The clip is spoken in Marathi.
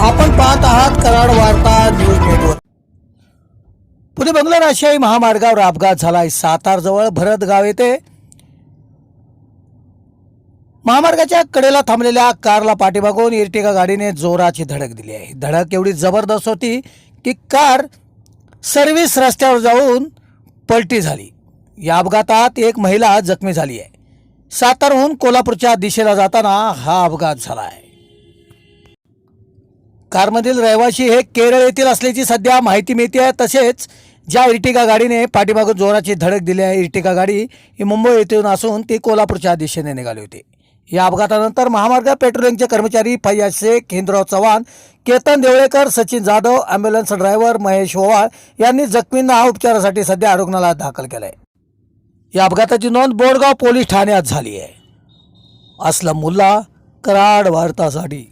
आपण पाहत आहात कराड वार्ता न्यूज नेटवर्क. पुणे बंगलोर आशियाई महामार्गावर अपघात झालाय. सातारजवळ भरतगाव येथे महामार्गाच्या कडेला थांबलेल्या कारला पाठीमागून इर्टिगा गाडीने जोराची धडक दिली आहे. धडक एवढी जबरदस्त होती की कार सर्व्हिस रस्त्यावर जाऊन पलटी झाली. या अपघातात एक महिला जखमी झाली आहे. सातारहून कोल्हापूरच्या दिशेला जाताना हा अपघात झाला आहे कारमधील रहिवासी हे केरळ येथील असल्याची सध्या माहिती मिळते आहे. तसेच ज्या इर्टिगा गाडीने पाठीमागून जोराची धडक दिली आहे इर्टिगा गाडी ही मुंबई येथून असून ती कोल्हापूरच्या दिशेने निघाली होती. या अपघातानंतर महामार्ग पेट्रोलिंगचे कर्मचारी फैया शेख हिंदराव चव्हाण केतन देवळेकर सचिन जाधव ॲम्ब्युलन्स ड्रायव्हर महेश ओवाळ यांनी जखमींना उपचारासाठी सध्या रुग्णालयात दाखल केलं आहे या अपघाताची नोंद बोडगाव पोलीस ठाण्यात झाली आहे. असलम मुल्ला कराड वार्तासाठी